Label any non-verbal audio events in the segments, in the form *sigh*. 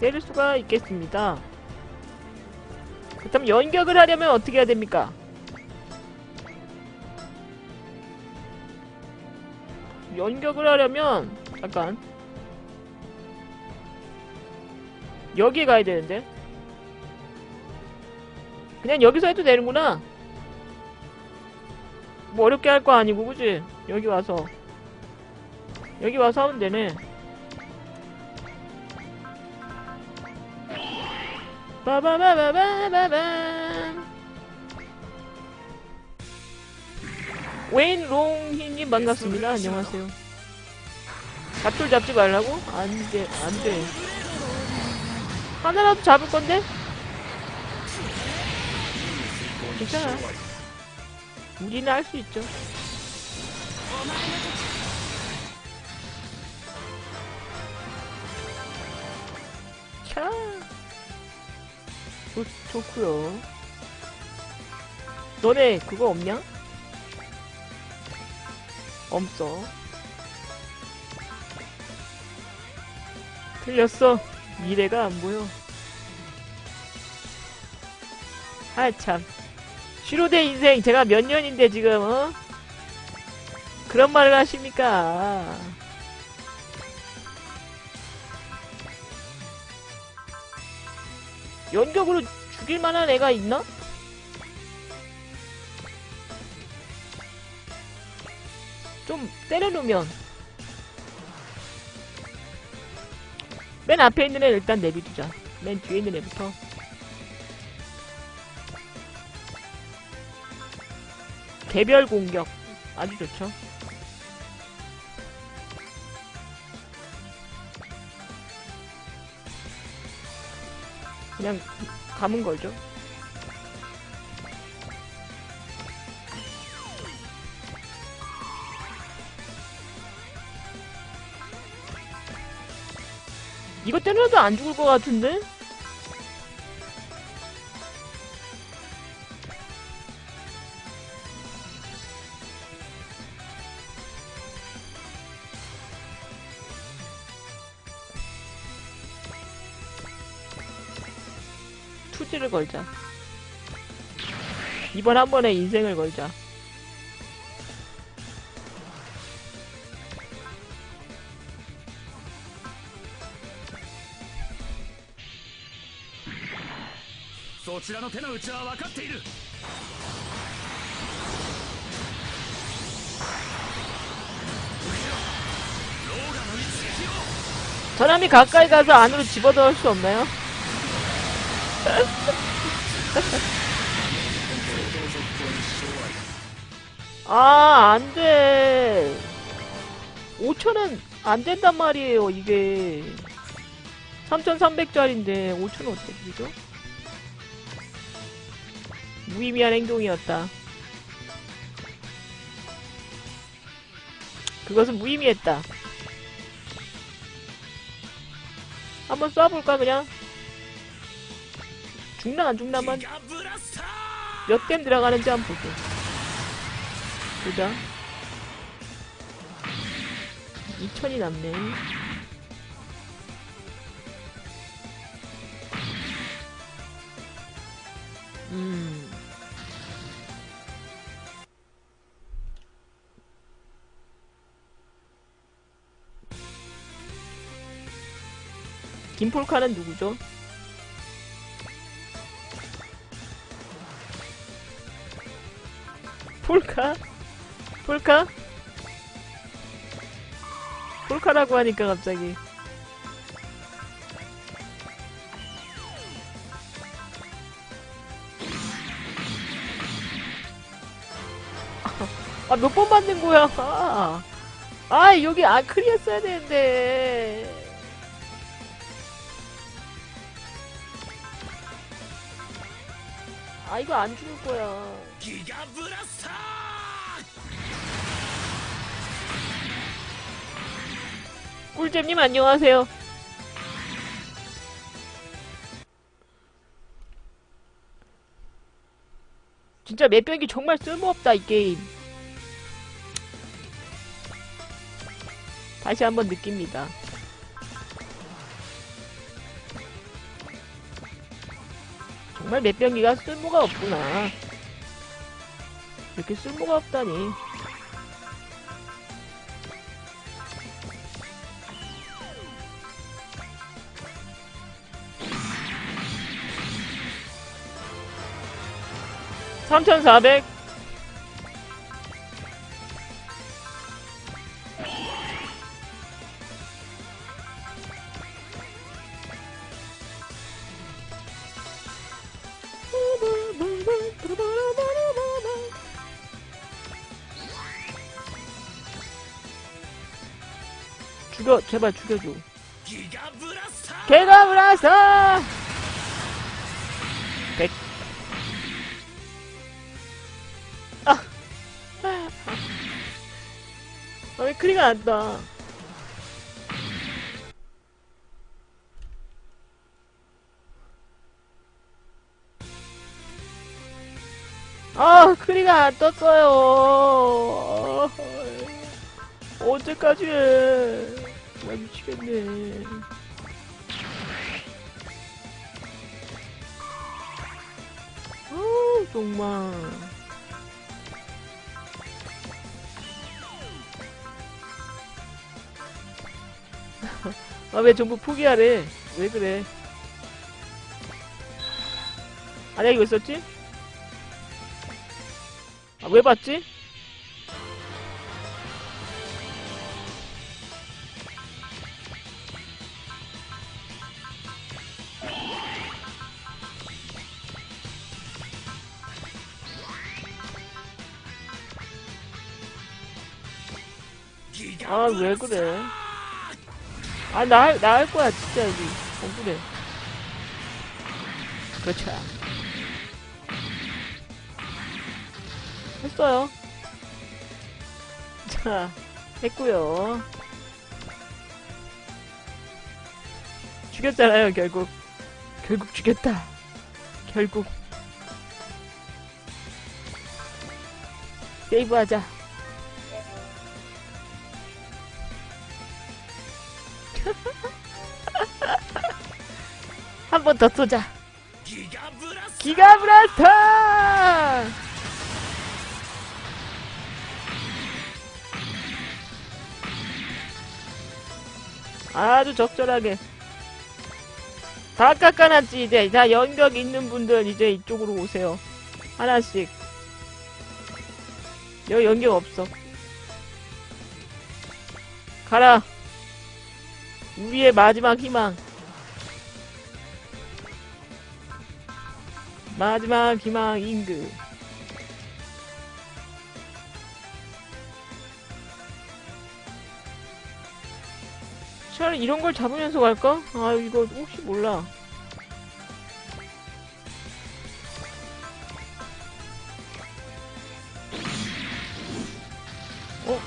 때릴 수가 있겠습니다. 그렇다면 연격을 하려면 어떻게 해야 됩니까? 연격을 하려면 잠깐 여기에 가야 되는데 그냥 여기서 해도 되는구나 뭐 어렵게 할 거 아니고 그지? 여기 와서 여기 와서 하면 되네 빠바바바바바밤 웨인 롱희님 반갑습니다. 안녕하세요. 잡돌 잡지 말라고? 안 돼 안 돼. 하나라도 잡을 건데? 괜찮아. 우리는 할 수 있죠. 차 좋, 좋구요. 너네 그거 없냐? 없어. 틀렸어. 미래가 안 보여. 아참. 슈로데 인생 제가 몇 년인데 지금 어? 그런 말을 하십니까 연격으로 죽일 만한 애가 있나? 좀 때려놓으면. 맨 앞에 있는 애 일단 내비두자. 맨 뒤에 있는 애부터. 개별 공격. 아주 좋죠 그냥 감은 걸죠 이거 때려도 안 죽을 것 같은데? 걸자. 이번 한 번에 인생을 걸자. 저람이 가까이 가서 안으로 집어넣을 수 없나요? *laughs* 아, 안 돼. 5천은 안 된단 말이에요, 이게. 3,300짜리인데, 5천은 어떻게 되죠? 무의미한 행동이었다. 그것은 무의미했다. 한번 쏴볼까 그냥 죽나 안 죽나만 몇 댐 들어가는지 한번 보고 보자 2천이 남네. 음. 김폴카는 누구죠? 폴카? 폴카? 폴카라고 하니까 갑자기 *laughs* 아 몇 번 맞는 거야 아, 아 여기 아크리였어야 되는데 아 이거 안 죽을 거야. 기가 브라스터! 꿀잼님 안녕하세요. 진짜 맵병기 정말 쓸모없다 이 게임. 다시 한번 느낍니다. 정말 맷병기가 쓸모가 없구나. 이렇게 쓸모가 없다니. 삼천사백 죽여 제발 죽여줘. 기가 브라스터 개가 아. 아왜 크리가 안다 아 크리가 안 떴어요. 언제까지? 해 나 미치겠네. 아 정말. 아, 왜 전부 포기하래? 왜 그래? 아, 내가 이거 있었지? 아, 왜 봤지? 아, 왜 그래? 아, 나, 할- 나할 거야, 진짜, 여기. 억울해. 그렇죠. 했어요. *laughs* 자, 했고요 죽였잖아요, 결국. 결국 죽였다. 결국. 세이브 하자. 한 번 더 쏘자. 기가 브라스터! 아주 적절하게. 다 깎아놨지, 이제. 다 연격 있는 분들 이제 이쪽으로 오세요. 하나씩. 여기 연격 없어. 가라. 우리의 마지막 희망. 마지막 희망 임금. 차라리 이런 걸 잡으면서 갈까? 아 이거 혹시 몰라. 어?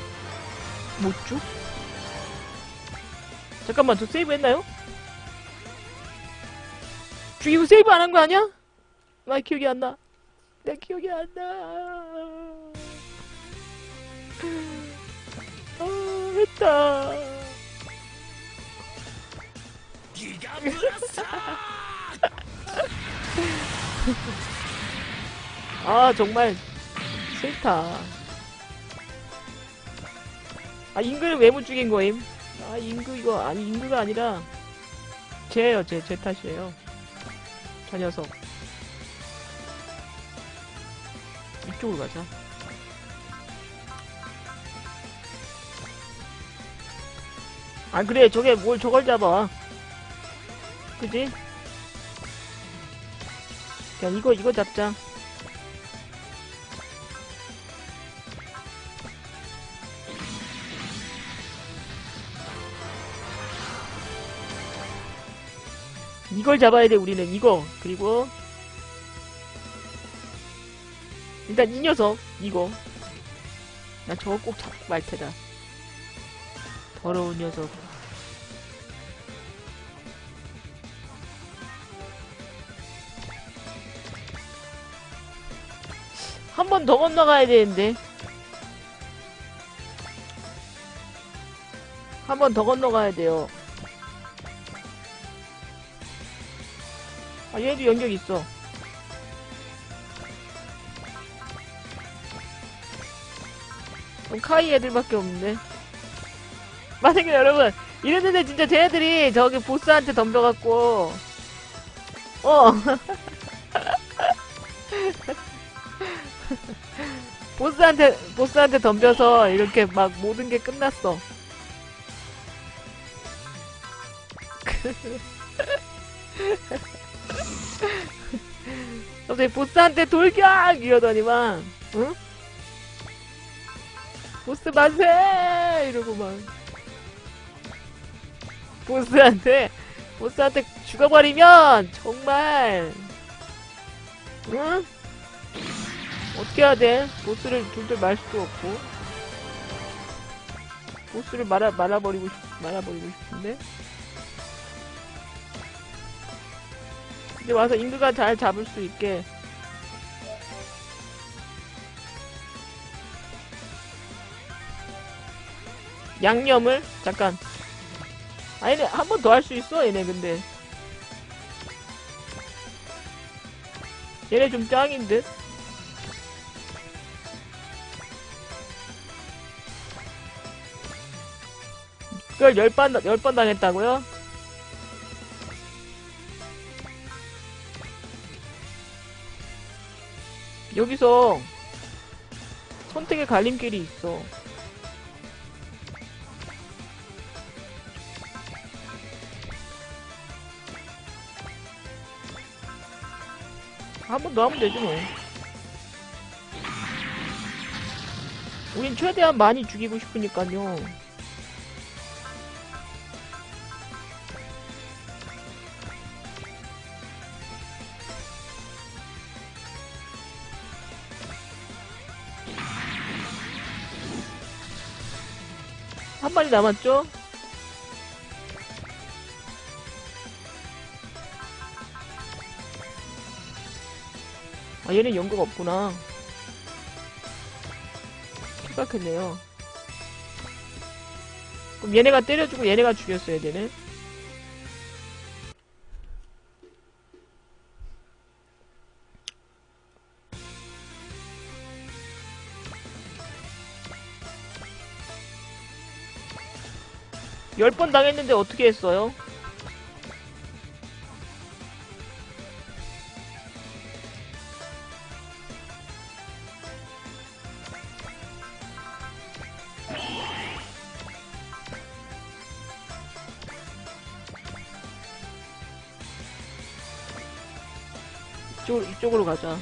못 줘? 잠깐만 저 세이브 했나요? 죽이고 세이브 안 한 거 아니야? 나 기억이 안 나. 내 기억이 안 나. 아, 했다. 네가 아 정말 싫다. 아 임금 외모 죽인 거임. 아, 임금 이거, 아니, 임금가 아니라, 쟤예요, 쟤, 제 탓이에요. 저 녀석. 이쪽으로 가자. 아, 그래, 저게 뭘 저걸 잡아. 그지? 그냥 이거, 이거 잡자. 이걸 잡아야 돼 우리는. 이거. 그리고 일단 이 녀석 이거. 나 저거 꼭 잡고 말 테다. 더러운 녀석. 한 번 더 건너가야 되는데. 한 번 더 건너가야 돼요 아 얘도 연격 있어. 카이 애들밖에 없는데. 만약에 여러분 이랬는데 진짜 쟤네들이 저기 보스한테 덤벼갖고 어. *laughs* 보스한테 보스한테 덤벼서 이렇게 막 모든 게 끝났어. *laughs* 갑자기 보스한테 돌격! 이러더니만, 응? 보스 만세! 이러고 막. 보스한테, 보스한테 죽어버리면, 정말, 응? 어떻게 해야 돼? 보스를 둘둘 말 수도 없고. 보스를 말아, 말아버리고 싶, 말아버리고 싶은데? 이제 와서 인그가 잘 잡을 수 있게. 양념을 잠깐. 아니네 한 번 더 할 수 있어 얘네 근데. 얘네 좀 짱인 듯? 그걸 열번 열번 당했다고요? 여기서 선택의 갈림길이 있어. 한 번 더 하면 되지 뭐. 우린 최대한 많이 죽이고 싶으니까요. 한 마리 남았죠? 아, 얘는 연구가 없구나. 생각했네요. 그럼 얘네가 때려주고 얘네가 죽였어야 되네. 열 번 당했는데 어떻게 했어요? 이쪽으로, 이쪽으로 가자.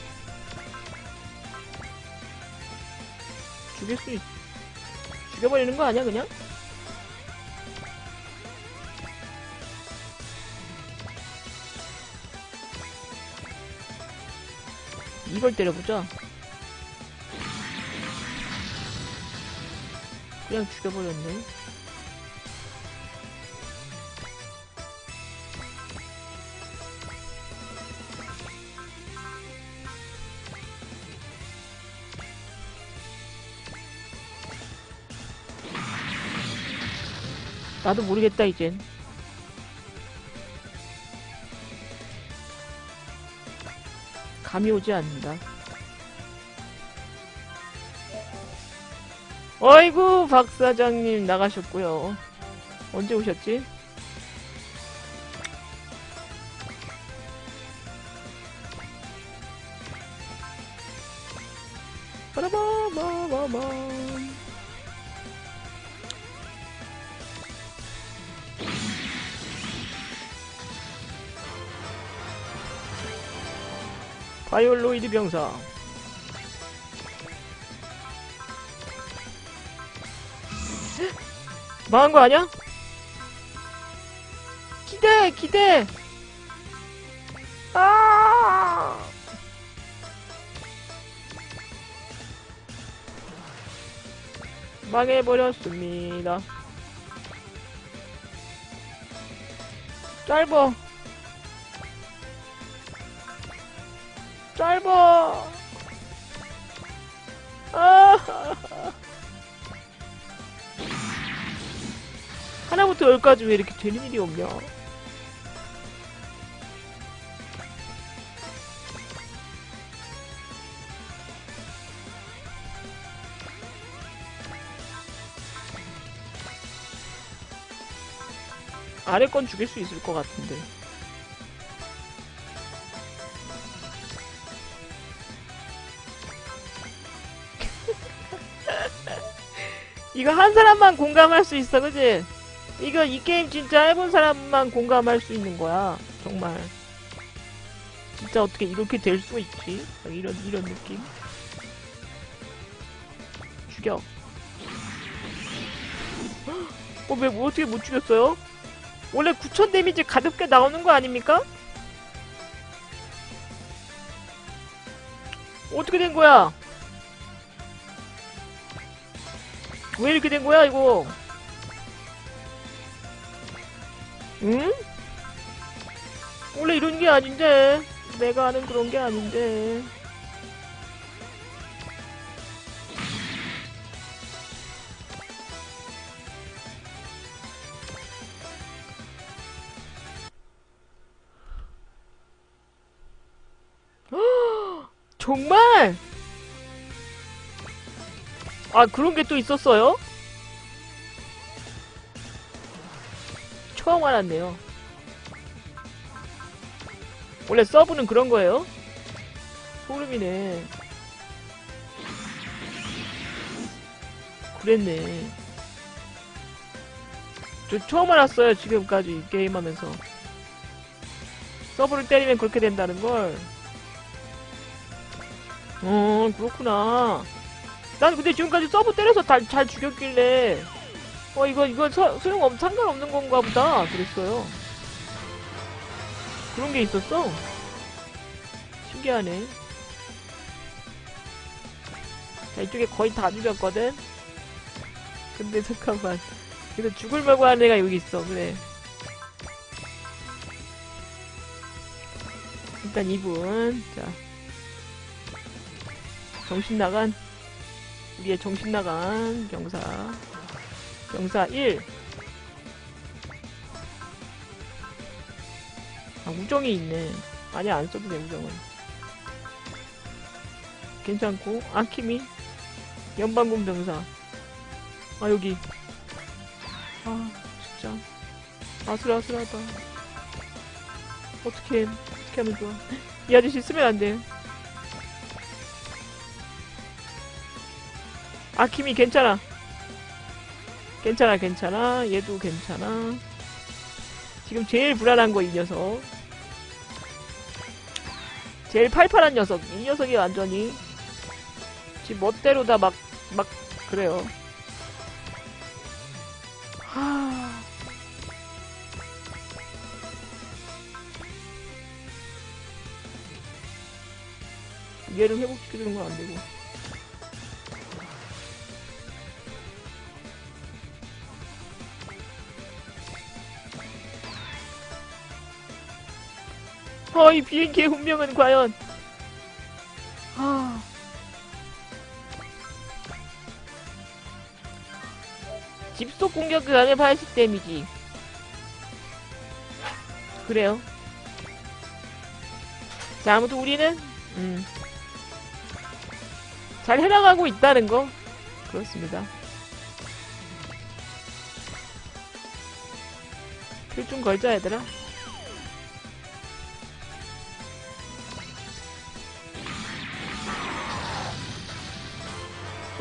죽일 수 있... 죽여버리는 거 아니야, 그냥? 이걸 때려보자. 그냥 죽여버렸네. 나도 모르겠다, 이젠. 감이 오지 않는다. 어이구, 박 사장님 나가셨고요. 언제 오셨지? 빠라바바바밤. 바이올로이드 병사. *gasps* 망한 거 아니야? 기대, 기대. 아! 망해버렸습니다. 짧어. 제발. 아. 하나부터 열까지 왜 이렇게 되는 일이 없냐? 아래 건 죽일 수 있을 것 같은데. 이거 한 사람만 공감할 수 있어, 그지? 이거 이 게임 진짜 해본 사람만 공감할 수 있는 거야. 정말. 진짜 어떻게 이렇게 될 수 있지? 막 이런, 이런 느낌. 죽여. 어, 왜, 뭐 어떻게 못 죽였어요? 원래 9,000 데미지 가볍게 나오는 거 아닙니까? 어떻게 된 거야? 왜 이렇게 된 거야, 이거? 응? 원래 이런 게 아닌데. 내가 아는 그런 게 아닌데. 아, 그런 게 또 있었어요? 처음 알았네요. 원래 서브는 그런 거예요? 소름이네. 그랬네. 저 처음 알았어요, 지금까지 게임하면서. 서브를 때리면 그렇게 된다는 걸. 어, 그렇구나. 난 근데 지금까지 서브 때려서 다, 잘 죽였길래, 어, 이거, 이거 서, 소용 없, 상관없는 건가 보다. 그랬어요. 그런 게 있었어? 신기하네. 자, 이쪽에 거의 다 죽였거든? 근데 잠깐만. 그래서 죽을 말고 하는 애가 여기 있어, 그래. 일단 이분, 자. 정신 나간, 우리의 정신 나간 병사. 병사 1. 아, 우정이 있네. 아니, 안 써도 돼, 우정은. 괜찮고, 아키미. 연방군 병사. 아, 여기. 아, 진짜. 아슬아슬하다. 어떻게, 어떻게 하면 좋아. *laughs* 이 아저씨 쓰면 안 돼. 아키미 괜찮아. 괜찮아, 괜찮아. 얘도 괜찮아. 지금 제일 불안한 거 이 녀석. 제일 팔팔한 녀석. 이 녀석이 완전히 지금 멋대로 다 막, 막, 그래요. 하... 얘를 회복시켜주는 건 안 되고. 어, 이 비행기의 운명은 과연. 아. 집속 공격 그 안에 80 데미지. 그래요. 자, 아무튼 우리는, 음. 잘 해나가고 있다는 거. 그렇습니다. 필 좀 걸자, 얘들아.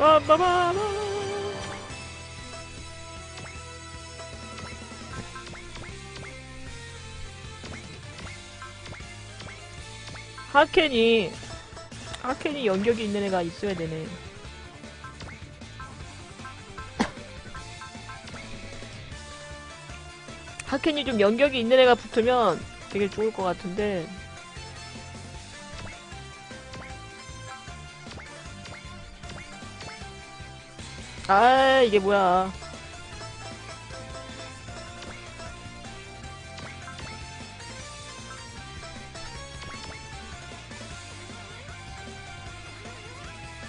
빠바바바. 하켄이 하켄이 연격이 있는 애가 있어야 되네. 하켄이 좀 연격이 있는 애가 붙으면 되게 좋을 것 같은데 아 이게 뭐야.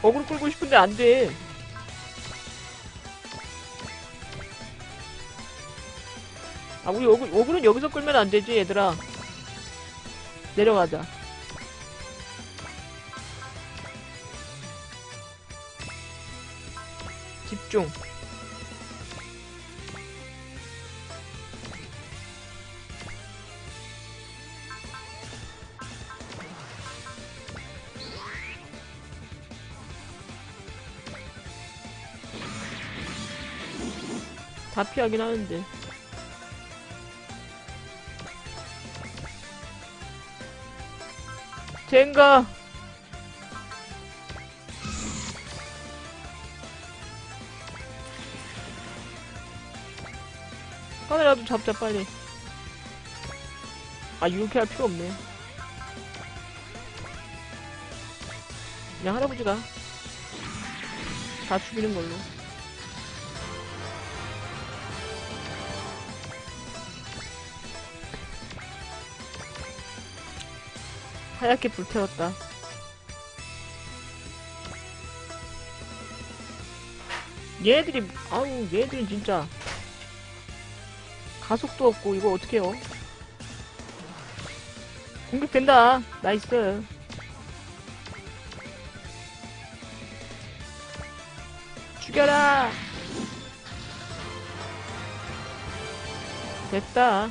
어그로 끌고 싶은데 안돼. 아 우리 어그, 어그로는 여기서 끌면 안되지 얘들아. 내려가자 중. 다 피하긴 하는데 젠가 하나라도 잡자 빨리. 아 이렇게 할 필요 없네. 그냥 할아버지가 다 죽이는 걸로. 하얗게 불태웠다. 얘들이 아우 얘들은 진짜 가속도 없고 이거 어떻게 해요? 공격된다. 나이스. 죽여라. 됐다.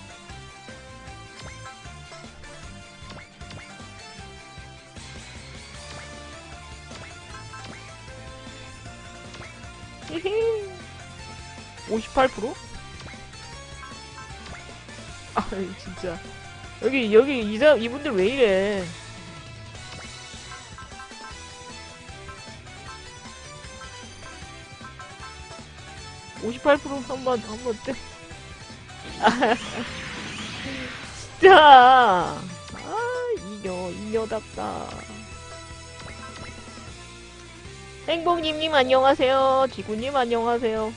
히히. 58%? 아, 진짜. 여기, 여기, 이사, 이분들 왜 이래. (58% 한번 한번 떼. *laughs* 진짜! 아 이녀 이녀답다. 행복님님 안녕하세요. 지구님 안녕하세요.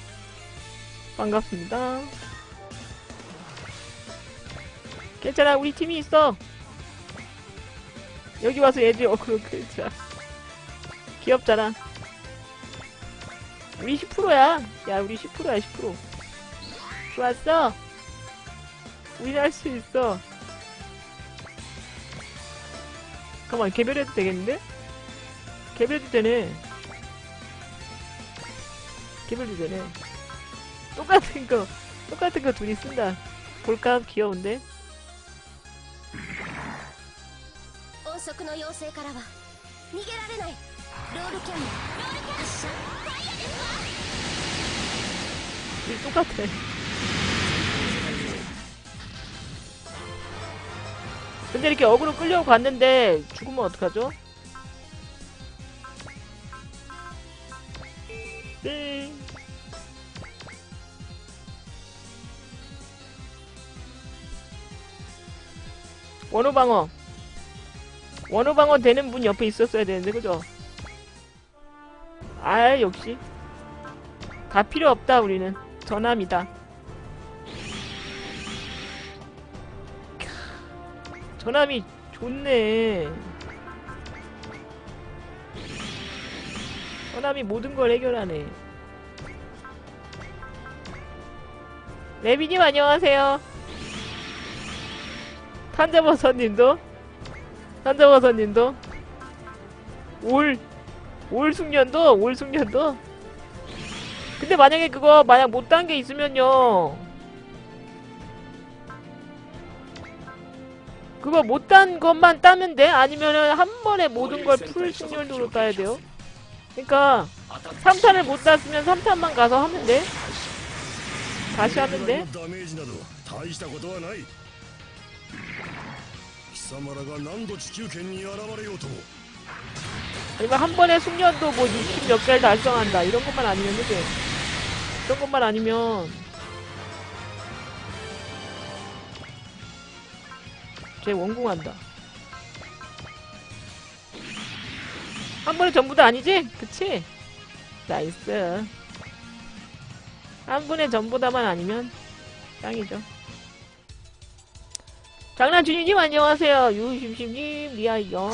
반갑습니다 괜찮아 우리 팀이 있어. 여기 와서 애들 어그로 끌자 귀엽잖아. 우리 10%야. 야 우리 10%야 10% 좋았어? 우리 할수 있어. 잠깐만 개별해도 되겠는데? 개별도 되네. 개별도 되네. 똑같은 거 똑같은 거 둘이 쓴다. 볼까? 귀여운데? 本職の妖精からは逃げられないロールキャンロールキャン発射ファイヤですわ 똑같아. 근데 이렇게 어그로 끌려갔는데 죽으면 어떡하죠? 네. 원호 방어. 원호방어 되는 분 옆에 있었어야 되는데 그죠? 아 역시. 다 필요 없다 우리는. 전함이다. 전함이 좋네. 전함이 모든 걸 해결하네. 레비님 안녕하세요. 탄자버섯님도 탄자버섯님도? 올 올 숙련도? 올 숙련도? 근데 만약에 그거 만약 못 딴 게 있으면요. 그거 못 딴 것만 따면 돼? 아니면은 한 번에 모든 걸 풀 숙련도로 따야 돼요? 그니까 3탄을 못 땄으면 3탄만 가서 하면 돼? 다시 하면 돼 様らが何度地球圏に現れようとも 아니면 한 번에 숙련도 뭐 60 몇 개를 달성한다 이런 것만 아니면 그지? 이런 것만 아니면 쟤 원궁한다 한 번에 전부 다 아니지? 그치? 나이스 한 번에 전부 다만 아니면 짱이죠 장난주님님 안녕하세요. 유심심님 리아영.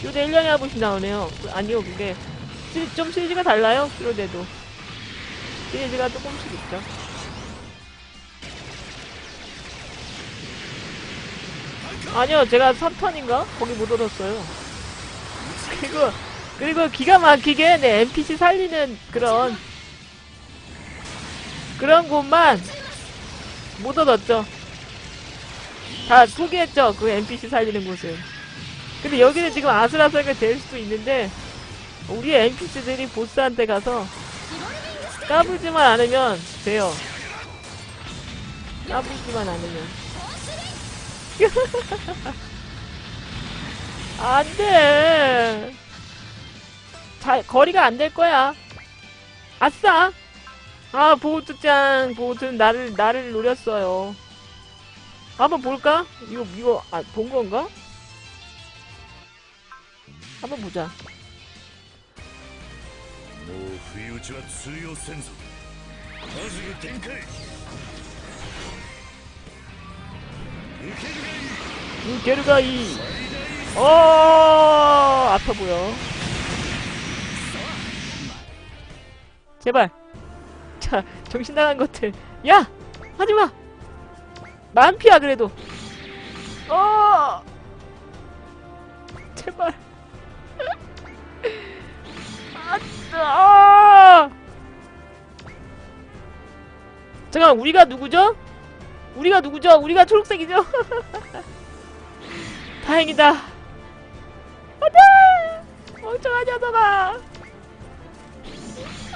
쇼대 1년에 한 번씩 나오네요. 아니요 그게 시, 좀 시리즈가 달라요. 쇼대도. 시리즈가 조금씩 있죠. 아니요 제가 3탄인가? 거기 못 얻었어요. 그리고 그리고 기가 막히게 네, 내 NPC 살리는 그런 그런 곳만 못 얻었죠. 다 포기했죠. 그 NPC 살리는 곳은. 근데 여기는 지금 아슬아슬하게 될 수도 있는데 우리 NPC들이 보스한테 가서 까불지만 않으면 돼요. 까불지만 않으면. *laughs* 안 돼. 자, 거리가 안 될 거야. 아싸! 아 보트짱 보트는 나를 나를 노렸어요 한번 볼까? 이거 이거 아, 본 건가? 한번 보자 음, 게르가 이. 어, 아파 보여. 제발. 자, 정신 나간 것들. 야! 하지 마! 만피야, 그래도. 어! 제발. 아, 아! 잠깐, 우리가 누구죠? 우리가 누구죠? 우리가 초록색이죠? *laughs* 다행이다. 안돼! 멍청한 녀석아!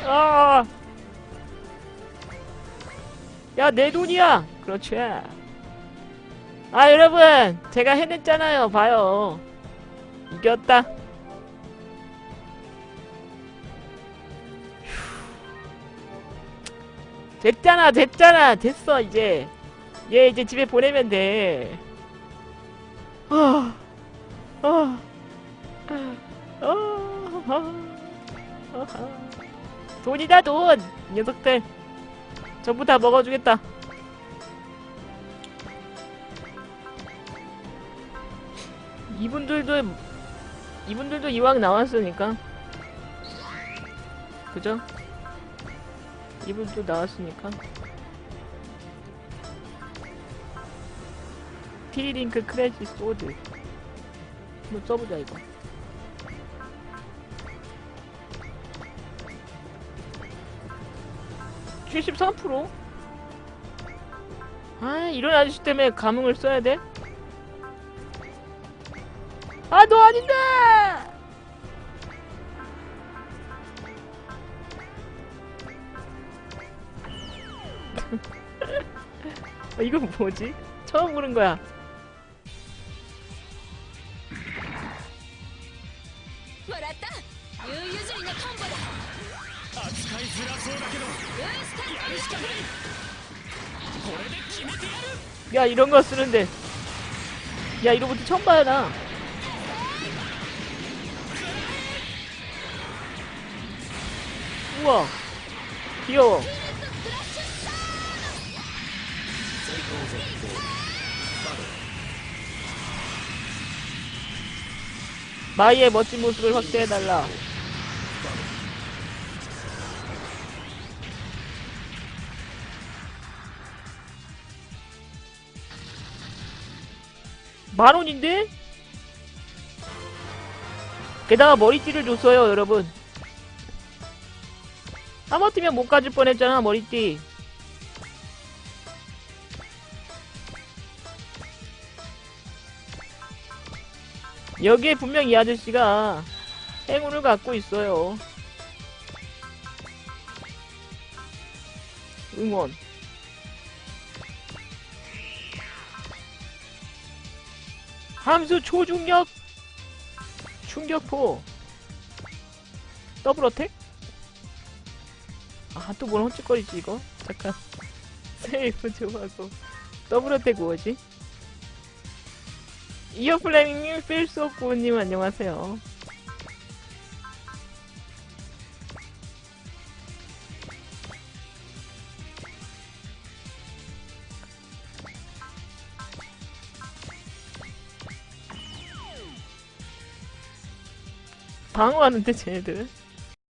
아! 야, 내 돈이야! 그렇지. 아, 여러분! 제가 해냈잖아요. 봐요. 이겼다. 휴. 됐잖아, 됐잖아, 됐어, 이제. 얘 이제 집에 보내면 돼. 아, 아, 아, 아, 아. 돈이다 돈! 이 녀석들 전부 다 먹어주겠다. 이분들도 이분들도 이왕 나왔으니까. 그죠? 이분도 나왔으니까. 티리링크 크래시 소드. 한번 써보자 이거 73%? 아 이런 아저씨 때문에 감흥을 써야 돼? 아 너 아닌데! 아, *laughs* 이건 뭐지? 처음 보는 거야 유유주의 콤보다! 扱いづらそうだけどブースターやるしかないこれで決めてやる 야, 이런 거 쓰는데. 야, 이런 것도 처음 봐요, 나. 우와. 귀여워. 마이의 멋진 모습을 확대해달라. 만 원인데? 게다가 머리띠를 줬어요, 여러분. 하마터면 못 가질 뻔했잖아, 머리띠. 여기에 분명 이 아저씨가 행운을 갖고 있어요. 응원. 함수 초중력 충격포 더블 어택? 아 또 뭘 헛짓거리지 이거? 잠깐 *laughs* 세이브 좀 하고 더블 어택 뭐지? 이어플레밍님 필수 없고님 안녕하세요 방어하는데 쟤네들